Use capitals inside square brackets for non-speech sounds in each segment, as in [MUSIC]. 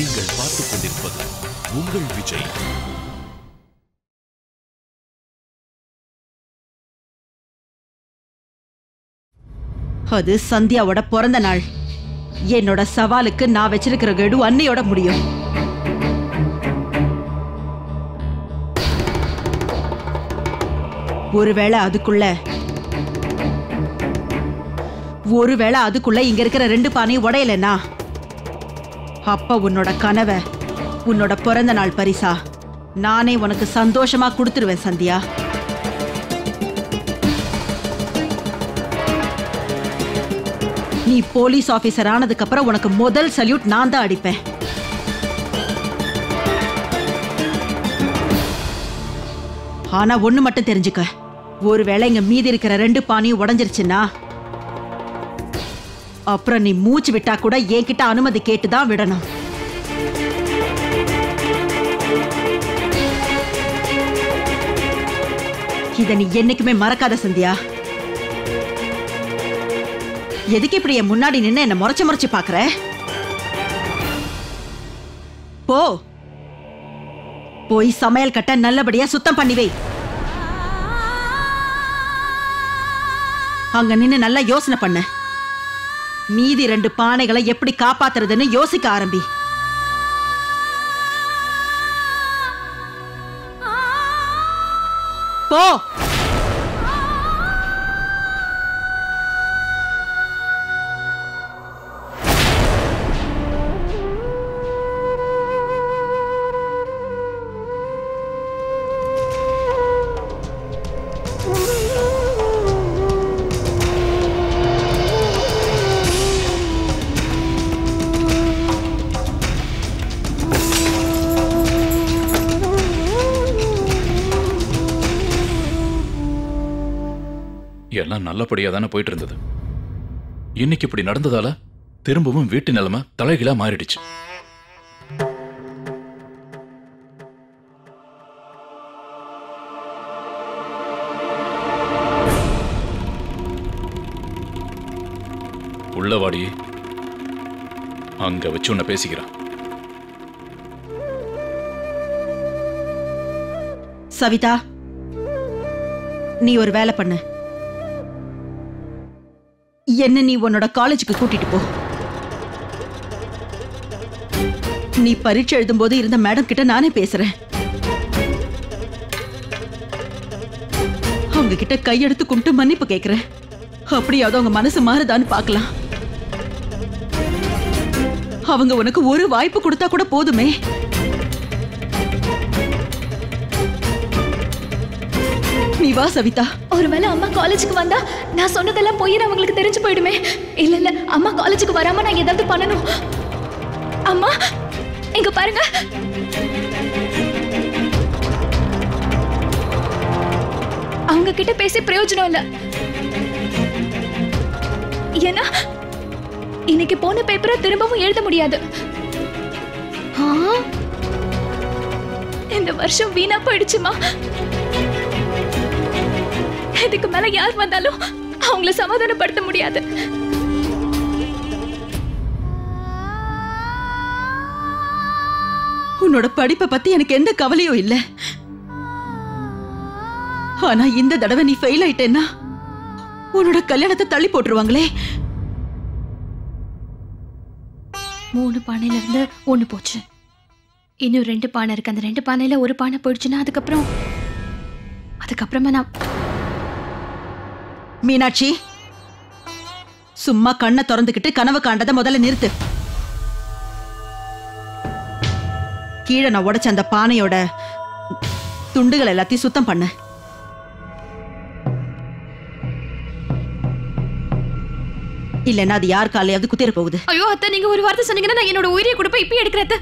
நீங்கள் பார்த்துக் கொண்டிருப்பது உங்கள் விஜய். அது சந்தியாவோட பிறந்த நாள். என்னோட சவாலுக்கு நான் வச்சிருக்கிற கெடு அன்னையோட முடியும். ஒருவேளை அதுக்குள்ள ஒருவேளை அதுக்குள்ள இங்க இருக்கிற ரெண்டு பானையும் உடையலன்னா? அப்ப உன்னோட கனவை உன்னோட பிறந்த நாள் பரிசா நானே உனக்கு சந்தோஷமா கொடுத்துருவேன் சந்தியா. நீ போலீஸ் ஆபீசர் ஆனதுக்கு அப்புறம் உனக்கு முதல் சல்யூட் நான் தான் அடிப்பேன். ஆனா ஒண்ணு மட்டும் தெரிஞ்சுக்க. ஒருவேளை இங்க மீதி இருக்கிற ரெண்டு பானியும் உடைஞ்சிருச்சுன்னா அப்புறம் நீ மூச்சு விட்டா கூட என்கிட்ட அனுமதி கேட்டு தான் விடணும். இத நீ என்னைக்குமே மறக்காத சந்தியா. எதுக்கு இப்படி என் முன்னாடி நின்னு என்ன முறைச்சு முறைச்சு பாக்குற போ. போய் சமையல் கட்ட நல்லபடியா சுத்தம் பண்ணி வை. அங்க நின்னு நல்லா யோசனை பண்ண. மீதி ரெண்டு பானைகளை எப்படி காப்பாத்துறதுன்னு யோசிக்க ஆரம்பி. போ! எல்லாம் நல்லபடியா தானே போயிட்டு இருந்தது இன்னைக்கு இப்படி நடந்ததால திரும்பவும் வீட்டு நிலைமை தலைகீழா மாறிடுச்சு. உள்ளவாடி அங்க வச்சு உன்னை பேசிக்கிறான். சவிதா நீ ஒரு வேலை பண்ண. என்ன நீ உன்னோட காலேஜுக்கு கூட்டிட்டு போ. நீ பரீட்சை எழுதும்போது இருந்த மேடம் கிட்ட நானே பேசுறேன். அவங்க கிட்ட கையெடுத்து கும்பிட்டு மன்னிப்பு கேட்கிறேன் அப்படியாவது அவங்க மனசு மாறுதான்னு பார்க்கலாம். அவங்க உனக்கு ஒரு வாய்ப்பு கொடுத்தா கூட போதுமே. நீ வா சவிதா. ஒருவேளை அம்மா காலேஜுக்கு வந்தா நான் சொன்னதெல்லாம் பொய்னு அவங்களுக்கு தெரிஞ்சு போயிடுமே. இல்ல இல்ல அம்மா காலேஜுக்கு வராம நான் ஏதாவது பண்ணணும். அம்மா இங்க பாருங்க. அவங்க கிட்ட பேசி பிரயோஜனம் இல்ல. ஏன்னா இன்னைக்கு போன பேப்பரை திரும்பவும் எழுத முடியாது. ஆ? இந்த வருஷம் வீணா போயிடுச்சுமா? இதுக்கு மேல யார் வந்தாலும் அவங்கள சமாதானப்படுத்த முடியாது. உன்னோட படிப்பை பத்தி எனக்கு எந்த கவலையும் இல்ல. ஆனா இந்த தடவை நீ ஃபெயில் ஆயிட்டேன்னா உன்னோட கல்யாணத்தை தள்ளி போட்டுருவாங்களே. மூணு பானையில இருந்து ஒண்ணு போச்சு. இன்னும் ரெண்டு பானை இருக்கு. அந்த ரெண்டு பானையில ஒரு பானை போயிடுச்சுன்னா அதுக்கப்புறம் அதுக்கப்புறமா நான் மீனாட்சி சும்மா கண்ணை திறந்துக்கிட்டு கனவு காண்டதை முதல்ல நிறுத்து. கீழே நான் உடைச்ச அந்த பானையோட துண்டுகள் எல்லாத்தையும் சுத்தம் பண்ணு. இல்லைன்னா அது யார் காலையாவது குத்திர போகுது. ஐயோ அத்தை நீங்க ஒரு வார்த்தை சொன்னீங்கன்னா நான் என்னோட உயிரை கொடுப்ப இப்ப எடுக்கிறத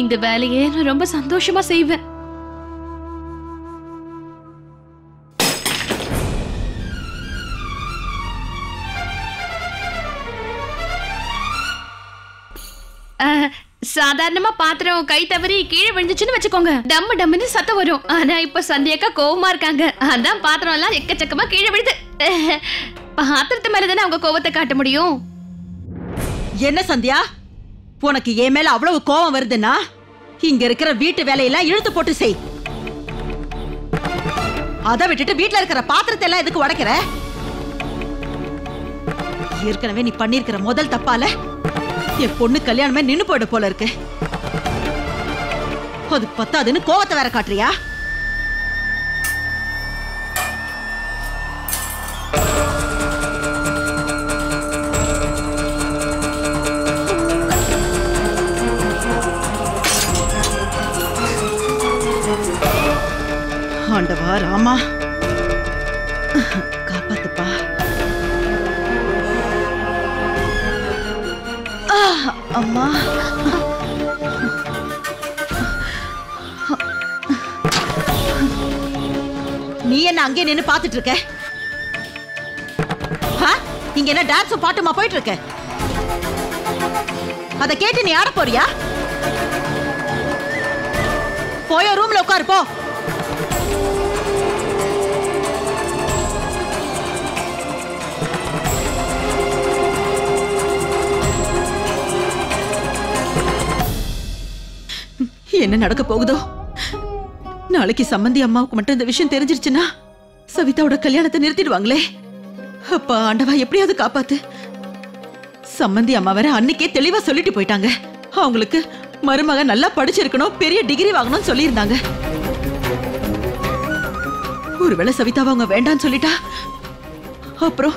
இந்த வேலையை நான் ரொம்ப சந்தோஷமா செய்வேன். சாதாரணமா பாத்திரம் கை தவறி கீழே விழுந்துச்சுன்னு வச்சுக்கோங்க. டம்மு டம்முன்னு சத்தம் வரும். ஆனா இப்ப சந்தியாக்கா கோவமா இருக்காங்க. அதான் பாத்திரம் எல்லாம் எக்கச்சக்கமா கீழே விழுது. பாத்திரத்து மேல தானே அவங்க கோவத்தை காட்ட முடியும்? என்ன சந்தியா? உனக்கு என் மேல அவ்வளவு கோபம் வருதுன்னா இங்க இருக்கிற வீட்டு வேலையெல்லாம் இழுத்து போட்டு செய். அதை விட்டுட்டு வீட்டுல இருக்கிற பாத்திரத்தை எல்லாம் எதுக்கு உடைக்கிற? ஏற்கனவே நீ பண்ணிருக்கிற முதல் தப்பால என் பொண்ணு கல்யாணமே நின்னு போயிட போல இருக்கு. அது பத்தாதுன்னு கோவத்தை வேற காட்டுறியா? ஆண்டவா ராமா. அம்மா. நீ என்ன அங்கே நின்று பார்த்துட்டு இருக்க? ஆ? இங்க என்ன டான்ஸும் பாட்டுமா போயிட்டு இருக்க? அதை கேட்டு நீ ஆட போறியா? போய ரூம்ல உட்காரு போ. என்ன நடக்க போகுதோ? நாளைக்கு சம்பந்தி அம்மாவுக்கு மட்டும் இந்த விஷயம் தெரிஞ்சிருச்சுன்னா சவிதாவோட கல்யாணத்தை நிறுத்திடுவாங்களே. அப்பா ஆண்டவா எப்படியாவது காப்பாத்து. சம்மந்தி அம்மா வேற அன்னைக்கே தெளிவா சொல்லிட்டு போயிட்டாங்க. அவங்களுக்கு மருமக நல்லா படிச்சிருக்கணும் பெரிய டிகிரி வாங்கணும்னு சொல்லியிருந்தாங்க. ஒருவேளை சவிதாவை அவங்க வேண்டாம்னு சொல்லிட்டா? அப்புறம்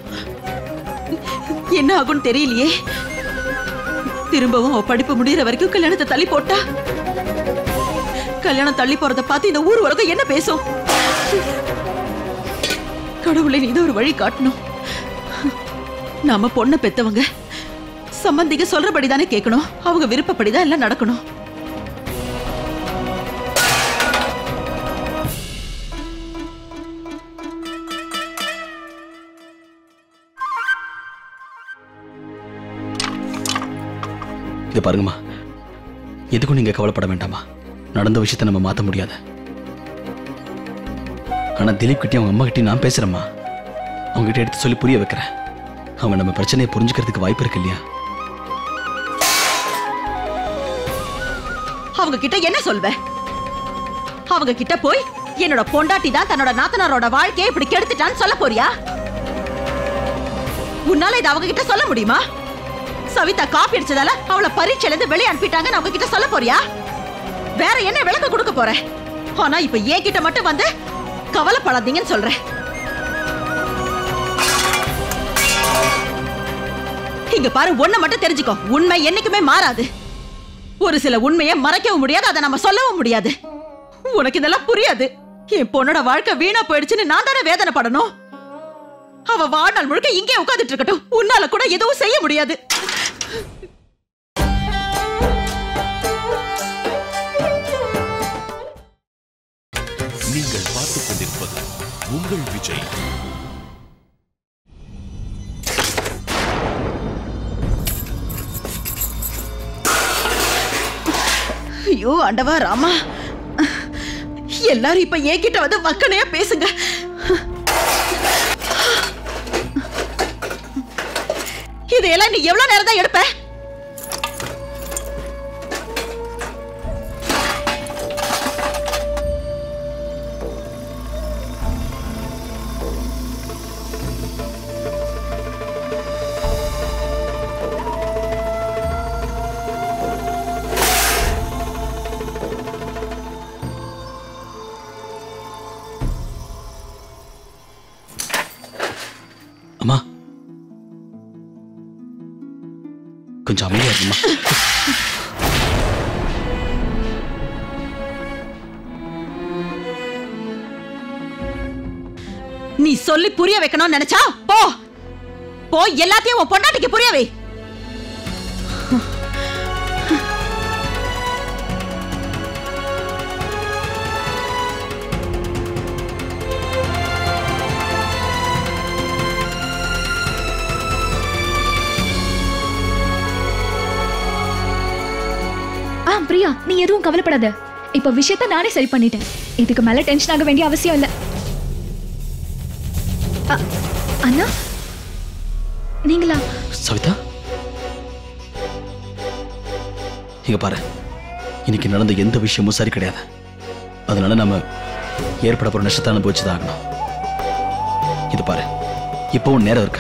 என்ன ஆகும்னு தெரியலையே. திரும்பவும் படிப்பு முடியற வரைக்கும் கல்யாணத்தை தள்ளி போட்டா? கல்யாணம் தள்ளி போறத பார்த்து இந்த ஊர் உலகம் என்ன பேசும்? கடவுளை இது ஒரு வழி காட்டணும். நாம பொண்ணை பெத்தவங்க சம்பந்திக சொல்றபடி தானே கேட்கணும். அவங்க விருப்பப்படிதான் எல்லாம் நடக்கணும். இதை பாருங்கம்மா. எதுக்கும் நீங்க கவலைப்பட வேண்டாமா நடந்த விஷயத்த நம்ம மாற்ற முடியாது. ஆனால் திலீப் கிட்டே அவங்க அம்மா நான் பேசுகிறேம்மா அவங்ககிட்ட எடுத்து சொல்லி புரிய வைக்கிறேன். அவன் நம்ம பிரச்சனையை புரிஞ்சுக்கிறதுக்கு வாய்ப்பு இருக்கு இல்லையா? அவங்க கிட்ட என்ன சொல்வேன் அவங்க கிட்ட போய் என்னோட பொண்டாட்டி தான் தன்னோட நாத்தனாரோட வாழ்க்கையை இப்படி கெடுத்துட்டான்னு சொல்ல போறியா? உன்னால இதை அவங்க கிட்ட சொல்ல முடியுமா? சவிதா காப்பி அடிச்சதால அவளை பரீட்சையில இருந்து வெளியே அனுப்பிட்டாங்கன்னு அவங்க கிட்ட சொல்ல போறியா? வேற என்ன விளக்க கொடுக்க போற? ஆனா இப்ப என்கிட்ட மட்டும் வந்து கவலைப்படாதீங்கன்னு சொல்றேன். இங்க பாரு ஒண்ணு மட்டும் தெரிஞ்சுக்கோ. உண்மை என்னைக்குமே மாறாது. ஒரு சில உண்மையை மறைக்கவும் முடியாது அதை நம்ம சொல்லவும் முடியாது. உனக்கு இதெல்லாம் புரியாது. என் பொண்ணோட வாழ்க்கை வீணா போயிடுச்சுன்னு நான் தானே வேதனைப்படணும். அவ வாழ்நாள் முழுக்க இங்கே உட்காந்துட்டு இருக்கட்டும். உன்னால கூட எதுவும் செய்ய முடியாது. பார்த்துக் உங்கள் விஜய். ஐயோ அண்டவா ராமா. எல்லாரும் இப்ப என்கிட்ட வந்து மக்கனையா பேசுங்க. இதையெல்லாம் நீ எவ்வளவு நேரம் தான் எடுப்ப? நீ சொல்லி புரிய வைக்கணும்னு நினைச்சா? போ. போ எல்லாத்தையும் உன் பொண்டாட்டிக்கு புரிய வை. பிரியா நீ எதுவும் கவலைப்படாத. இப்ப விஷயத்த நானே சரி பண்ணிட்டேன். இதுக்கு மேல டென்ஷன் ஆக வேண்டிய அவசியம் இல்ல. நீங்களா? சவிதா? இங்க பாரு. இன்னைக்கு நடந்த எந்த விஷயமும் சரி கிடையாது. அதனால நம்ம ஏற்பட போற நஷ்டத்தை அனுபவிச்சுதான் ஆகணும் இது பாரு. இப்பவும் நேரம் இருக்க.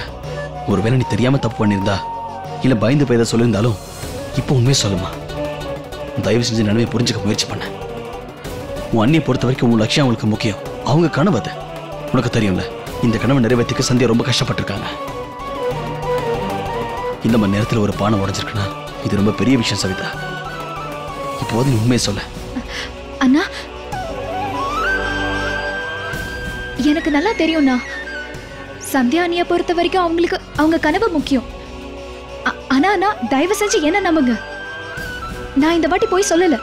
ஒருவேளை நீ தெரியாம தப்பு பண்ணியிருந்தா இல்ல பயந்து போய் எதை சொல்லியிருந்தாலும் இப்போ உண்மையை சொல்லுமா. தயவு செஞ்சு நினைவை புரிஞ்சுக்க முயற்சி பண்ண. உன் அண்ணியை பொறுத்த வரைக்கும் உன் லட்சியம் அவங்களுக்கு முக்கியம். அவங்க கனவு அது. உனக்கு தெரியும்ல இந்த கனவை நிறைவேற்றிக்க சந்தியா ரொம்ப கஷ்டப்பட்டிருக்காங்க. இந்த மணி நேரத்தில் ஒரு பானை உடைஞ்சிருக்குன்னா இது ரொம்ப பெரிய விஷயம் சவிதா. இப்போது நீ உண்மையை சொல்ல. அண்ணா எனக்கு நல்லா தெரியும்ண்ணா. சந்தியா பொறுத்த வரைக்கும் அவங்களுக்கு அவங்க கனவு முக்கியம். ஆனா அண்ணா தயவு செஞ்சு என்ன நம்புங்க? நான் இந்த வாட்டி போய் சொல்லல.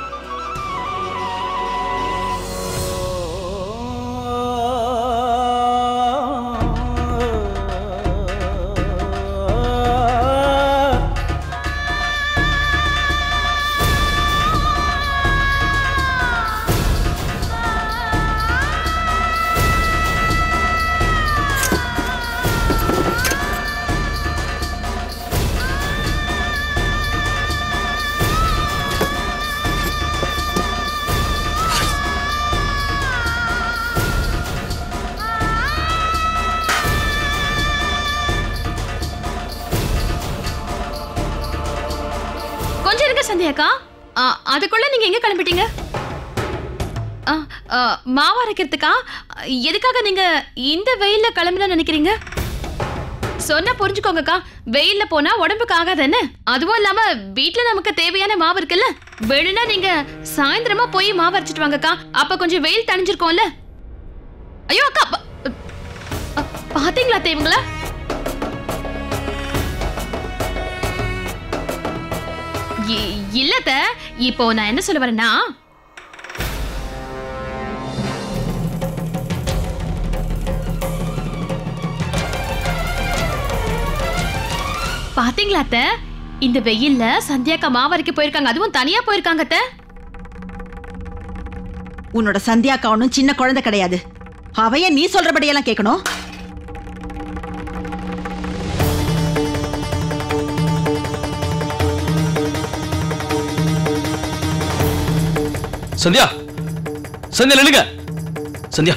அக்கா ஆ, அதுக்குள்ள நீங்க எங்க கிளம்பிட்டீங்க? ஆ, மாவு அரைக்கிறதுக்கா? எதுக்காக நீங்க இந்த வெயில்ல கிளம்பணும்னு நினைக்கிறீங்க? சொன்னா புரிஞ்சுக்கோங்கக்கா. வெயில்ல போனா உடம்புக்கு ஆகாதுன்னு. அதுவும் இல்லாம வீட்டுல நமக்கு தேவையான மாவு இருக்குல்ல? வேணும்னா நீங்க சாயந்தரமா போய் மாவு அரைச்சிட்டு வாங்கக்கா. அப்ப கொஞ்சம் வெயில் தணிஞ்சிருக்கோம்ல. ஐயோ அக்கா பாத்தீங்களா தேவங்களா? இல்லத்த இல்லத இப்போ நான் என்ன சொல்ல வரேன்னா பாத்தீங்களா அத்த? இந்த வெயில்ல சந்தியாக்கா மாவரைக்கு போயிருக்காங்க. அதுவும் தனியா போயிருக்காங்க அத்த. உன்னோட சந்தியாக்கா ஒன்றும் சின்ன குழந்தை கிடையாது. அவைய நீ சொல்றபடியெல்லாம் கேட்கணும். சந்தியா சந்தியா நில்லுங்க. சந்தியா.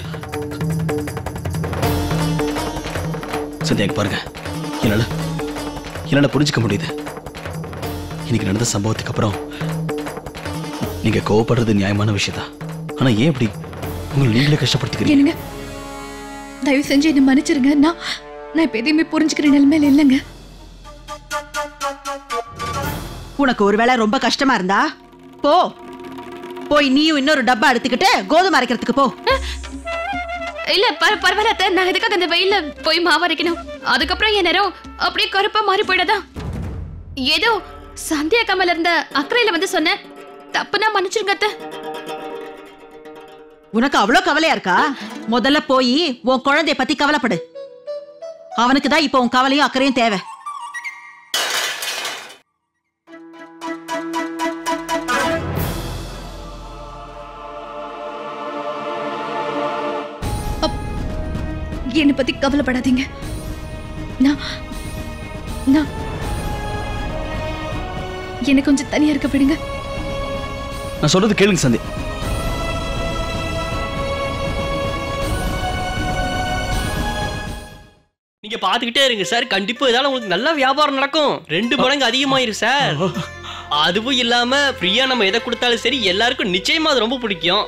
சந்தியா பாருங்க. என்னால என்னால புரிஞ்சுக்க முடியுது. இன்னைக்கு நடந்த சம்பவத்துக்கு அப்புறம் நீங்க கோவப்படுறது நியாயமான விஷயம்தான். ஆனா ஏன் இப்படி உங்களை நீங்களே கஷ்டப்படுத்திக்கிறீங்க? தயவு செஞ்சு என்ன மன்னிச்சிருங்க. நான் நான் இப்ப எதையுமே புரிஞ்சுக்கிற நிலைமையில இல்லைங்க. உனக்கு ஒருவேளை ரொம்ப கஷ்டமா இருந்தா போ. போய் நீயும் இன்னொரு டப்பா எடுத்துக்கிட்டு கோதுமை அரைக்கிறதுக்கு போ. இல்ல பர- பரவாயில்ல நான் எதுக்காக அந்த வெயில்ல போய் மாவரைக்கணும் அதுக்கப்புறம் என் நேரம் அப்படியே கருப்பா மாறி போயிடாதா? ஏதோ சந்தியா கமல் இருந்த அக்கறையில வந்து சொன்னேன். தப்புனா மன்னிச்சிருங்க உனக்கு அவ்வளோ கவலையா இருக்கா? முதல்ல போய் உன் குழந்தைய பத்தி கவலைப்படு. அவனுக்கு தான் இப்போ உன் கவலையும் அக்கறையும் தேவை. பத்தி கவலைப்படாதீங்க. நான் கொஞ்சம் தனியா இருக்க விடுங்க. நான் சொல்றது கேளுங்க சந்தியா நீங்க பாத்துக்கிட்டே இருங்க சார். கண்டிப்பா இதால உங்களுக்கு நல்ல வியாபாரம் நடக்கும். ரெண்டு மடங்கு அதிகமாயிரும் சார். அதுவும் இல்லாம ஃப்ரீயா நம்ம எதை கொடுத்தாலும் சரி எல்லாருக்கும் நிச்சயமா அது ரொம்ப பிடிக்கும்.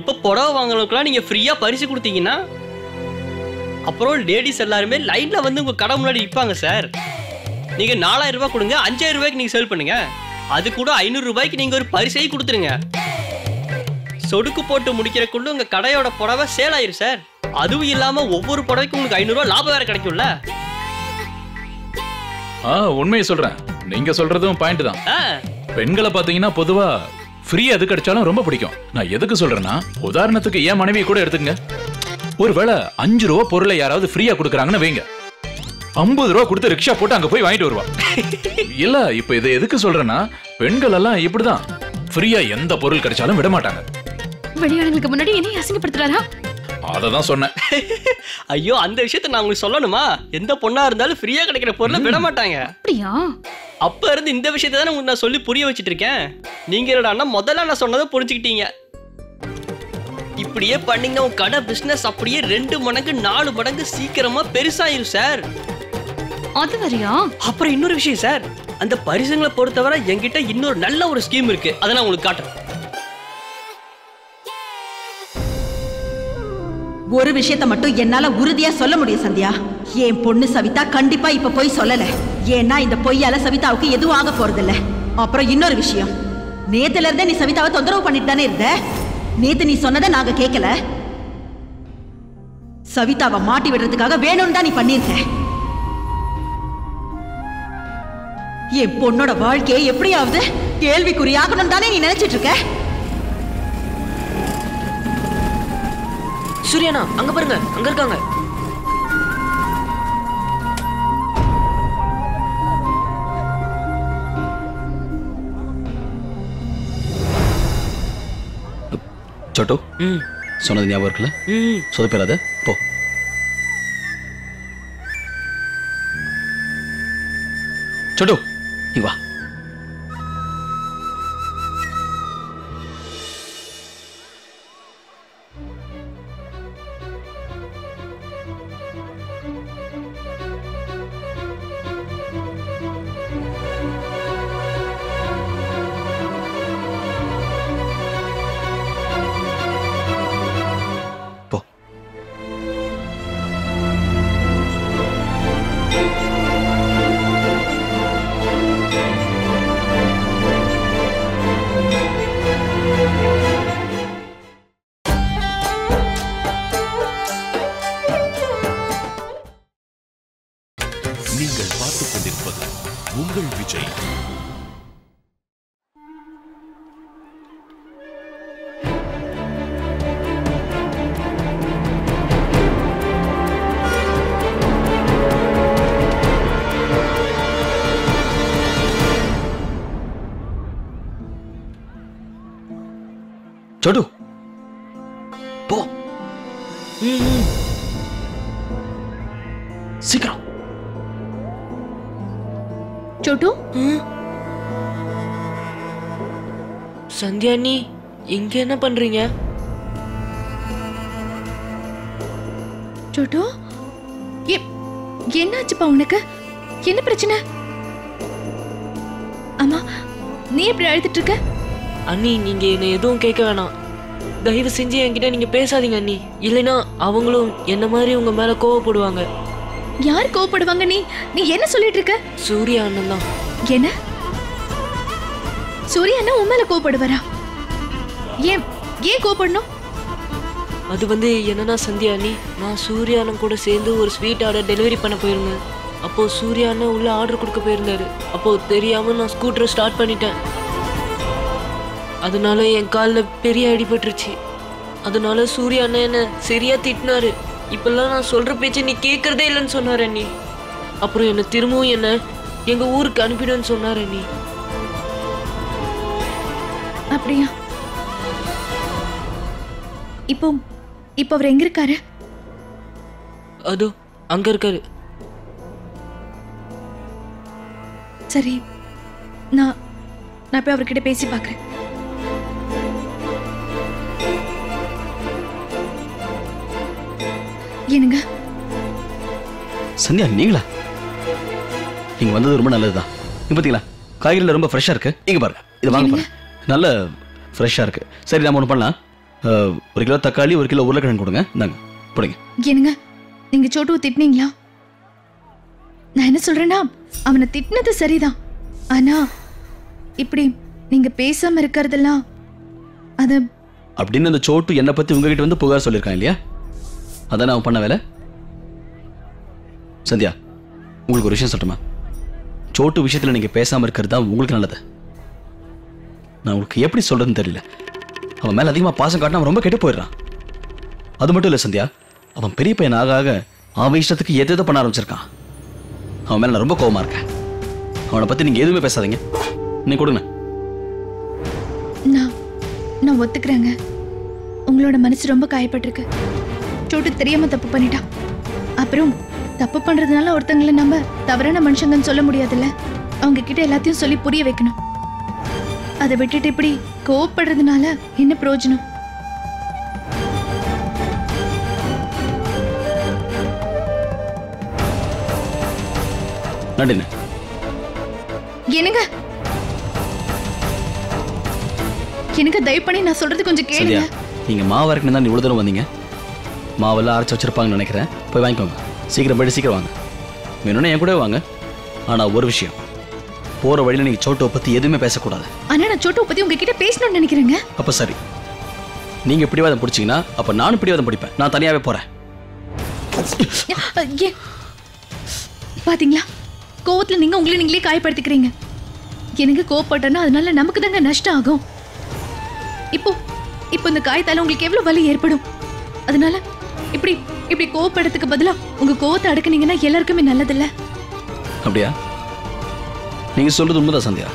இப்ப புடவை வாங்குறவங்களுக்குலாம் நீங்க ஃப்ரீயா பரிசு கொடுத்தீங்கன்னா அப்புறம் லேடிஸ் எல்லாருமே லைன்ல வந்து உங்க கடை முன்னாடி நிற்பாங்க சார் நீங்க நாலாயிரம் ரூபாய் கொடுங்க அஞ்சாயிரம் ரூபாய்க்கு நீங்க சேல் பண்ணுங்க. அது கூட ஐநூறு ரூபாய்க்கு நீங்க ஒரு பரிசை கொடுத்துருங்க. சொடுக்கு போட்டு முடிக்கிறக்குள்ள உங்க கடையோட புடவை சேல் ஆயிரும் சார் அதுவும் இல்லாம ஒவ்வொரு புடவைக்கும் உங்களுக்கு ஐநூறு ரூபாய் லாபம் வேற கிடைக்கும்ல? ஆ உண்மையை சொல்றேன். நீங்க சொல்றதும் பாயிண்ட் தான். பெண்களை பாத்தீங்கன்னா பொதுவா ஃப்ரீ எது கிடைச்சாலும் ரொம்ப பிடிக்கும். நான் எதுக்கு சொல்றேன்னா உதாரணத்துக்கு என் மனைவி கூட எடுத்துங்க ஒருவேளை அஞ்சு ரூபா பொருளை யாராவது ஃப்ரீயா கொடுக்குறாங்கன்னு வைங்க. ஐம்பது ரூபா கொடுத்து ரிக்ஷா போட்டு அங்க போய் வாங்கிட்டு வருவா. இல்ல இப்ப இதை எதுக்கு சொல்றேன்னா பெண்கள் எல்லாம் இப்படிதான். ஃப்ரீயா எந்த பொருள் கிடைச்சாலும் விட மாட்டாங்க. வெளியாளங்களுக்கு முன்னாடி என்னையும் அசிங்கப்படுத்துறாரா அதை தான் சொன்னேன். [LAUGHS] ஐயோ அந்த விஷயத்த நான் உங்களுக்கு சொல்லணுமா? எந்த பொண்ணா இருந்தாலும் ஃப்ரீயா கிடைக்கிற பொருளை விட மாட்டாங்க அப்படியா? அப்ப இருந்து இந்த விஷயத்தை தானே உங்களுக்கு நான் சொல்லி புரிய வச்சிட்டு இருக்கேன் நீங்க என்னடான்னா முதல்ல நான் சொன்னதை புரிஞ்சுக்கிட்டீங்க. இப்படியே பண்ணீங்கன்னா உங்க கடை பிசினஸ் அப்படியே ரெண்டு மடங்கு நாலு மடங்கு சீக்கிரமா பெருசாயிரும் சார் அது வரையா? அப்புறம் இன்னொரு விஷயம் சார் அந்த பரிசுங்களை பொறுத்தவரை என்கிட்ட இன்னொரு நல்ல ஒரு ஸ்கீம் இருக்கு. அதை நான் உங்களுக்கு காட்டுறேன். ஒரு விஷயத்த மட்டும் என்னால உறுதியா சொல்ல முடியும் சந்தியா. என் பொண்ணு சவிதா கண்டிப்பா இப்ப போய் சொல்லல. ஏன்னா இந்த பொய்யால சவிதாவுக்கு எதுவும் ஆக போறதில்ல. அப்புறம் இன்னொரு விஷயம். நேத்துல இருந்தே நீ சவிதாவை தொந்தரவு பண்ணிட்டு தானே இருந்த? நேத்து நீ சொன்னதை நாங்க கேட்கல சவிதாவை மாட்டி விடுறதுக்காக வேணும்னு தான் நீ பண்ணிருக்க என் பொண்ணோட வாழ்க்கையை எப்படியாவது கேள்விக்குறியாகணும் தானே நீ நினைச்சிட்டு இருக்க? சூர்யாண்ணா அங்க பாருங்க அங்க இருக்காங்க. சோட்டு சொன்னது ஞாபகம் இருக்குல்ல? சொதப்பிடாத போ. சோட்டு நீ வா. சோட்டு போ சீக்கிரம் சோட்டு. சந்தியா நீ இங்க என்ன பண்றீங்க சோட்டு என்னாச்சுப்பா உனக்கு என்ன பிரச்சனை அம்மா நீ எப்படி அழுதுட்டு இருக்க அண்ணி நீங்க என்ன எதுவும் கேட்க வேணாம். தயவு செஞ்சு என்கிட்ட நீங்க பேசாதீங்க அண்ணி. இல்லைன்னா அவங்களும் என்ன மாதிரி உங்க மேல கோவப்படுவாங்க. யார் கோவப்படுவாங்க நீ நீ என்ன சொல்லிட்டு இருக்க? சூர்யா அண்ணன் தான். என்ன? சூர்யா அண்ணா உன் மேல கோவப்படுவாரா? ஏன் ஏன் கோவப்படணும்? அது வந்து என்னன்னா சந்தியா அண்ணி நான் சூர்யா அண்ணன் கூட சேர்ந்து ஒரு ஸ்வீட் ஆர்டர் டெலிவரி பண்ண போயிருந்தேன். அப்போ சூர்யா அண்ணன் உள்ள ஆர்டர் கொடுக்க போயிருந்தாரு. அப்போ தெரியாம நான் ஸ்கூட்டரை ஸ்டார்ட் பண்ணிட்டேன். அதனால என் காலில் பெரிய அடிபட்டுருச்சு அதனால சூர்யா அண்ணன் என்ன சரியா திட்டினாரு. இப்பெல்லாம் நான் சொல்ற பேச்சு நீ கேட்கறதே இல்லைன்னு சொன்னாரு அண்ணி. அப்புறம் என்ன திரும்பவும் என்ன எங்க ஊருக்கு அனுப்பிடுன்னு சொன்னாரு அண்ணி. அப்படியா? இப்போ இப்போ அவர் எங்க இருக்காரு? அதோ அங்க இருக்காரு. சரி நான் நான் போய் அவர்கிட்ட பேசி பார்க்கறேன் என்னங்க சந்தியா நீங்களா? நீங்க வந்தது ரொம்ப நல்லதுதான். இங்க பாத்தீங்களா? காய்கறில ரொம்ப ஃப்ரெஷ்ஷா இருக்கு. இங்க பாருங்க. இது வாங்க பாருங்க நல்ல ஃப்ரெஷ்ஷா இருக்கு. சரி நம்ம ஒன்று பண்ணலாம். ஒரு கிலோ தக்காளி ஒரு கிலோ உருளைக்கிழங்கு கொடுங்க. இந்தாங்க பிடிங்க. என்னங்க நீங்க சோட்டுவை திட்டினீங்களா? நான் என்ன சொல்றேன்னா அவனை திட்டினது சரிதான். ஆனா இப்படி நீங்க பேசாம இருக்கிறதெல்லாம் அது அப்படின்னு அந்த சோட்டு என்னை பத்தி உங்ககிட்ட வந்து புகார் சொல்லியிருக்கான் இல்லையா? அதான் அவன் பண்ண வேலை? சந்தியா உங்களுக்கு ஒரு விஷயம் சொல்லட்டுமா? சோட்டு விஷயத்தில் நீங்கள் பேசாமல் இருக்கிறது தான் உங்களுக்கு நல்லது. நான் உங்களுக்கு எப்படி சொல்கிறதுன்னு தெரியல. அவன் மேலே அதிகமாக பாசம் காட்டினா அவன் ரொம்ப கெட்டு போயிடுறான். அது மட்டும் இல்லை சந்தியா அவன் பெரிய பையன் ஆக ஆக அவன் இஷ்டத்துக்கு எது எதை பண்ண ஆரம்பிச்சிருக்கான். அவன் மேலே நான் ரொம்ப கோபமாக இருக்கேன். அவனை பற்றி நீங்கள் எதுவுமே பேசாதீங்க. நீ கொடுங்க. நான் நான் ஒத்துக்கிறேங்க. உங்களோட மனசு ரொம்ப காயப்பட்டிருக்கு. சோட்டு தெரியாம தப்பு பண்ணிட்டான் அப்புறம் தப்பு பண்றதுனால ஒருத்தங்களை நம்ம தவறான மனுஷங்கன்னு சொல்ல முடியாதுல்ல? அவங்க கிட்ட எல்லாத்தையும் சொல்லி புரிய வைக்கணும். அதை விட்டுட்டு இப்படி கோவப்படுறதுனால என்ன பிரயோஜனம்? நடின என்னங்க? எனக்கு தயவு பண்ணி நான் சொல்றது கொஞ்சம் கேளுங்க. நீங்க மாவு அரைக்கணும் தான் இவ்வளவு தூரம் வந்தீங்க. மாவெல்லாம் அரைச்சு வச்சிருப்பாங்கன்னு நினைக்கிறேன். போய் வாங்கிக்கோங்க. சீக்கிரம் போயிட்டு சீக்கிரம் வாங்க. வேணும்னா என் கூட வாங்க. ஆனா ஒரு விஷயம். போற வழியில நீங்க சோட்டுவை பத்தி எதுவுமே பேசக்கூடாது. ஆனா நான் சோட்டு பத்தி உங்ககிட்ட பேசணும்னு நினைக்கிறேங்க. அப்ப சரி. நீங்க பிடிவாதம் பிடிச்சீங்கன்னா அப்ப நானும் பிடிவாதம் பிடிப்பேன். நான் தனியாவே போறேன். பாத்தீங்களா? கோவத்துல நீங்க உங்களை நீங்களே காயப்படுத்திக்கிறீங்க. எனக்கு கோவப்பட்டேன்னா அதனால நமக்கு தாங்க நஷ்டம் ஆகும். இப்போ இப்போ இந்த காயத்தால உங்களுக்கு எவ்வளவு வலி ஏற்படும்? அதனால இப்படி இப்படி கோவப்படுறதுக்கு பதிலா உங்க கோவத்தை அடக்குனீங்கன்னா எல்லாருக்குமே நல்லதில்ல. அப்படியா? நீங்க சொல்றது உண்மைதான் சந்தியா.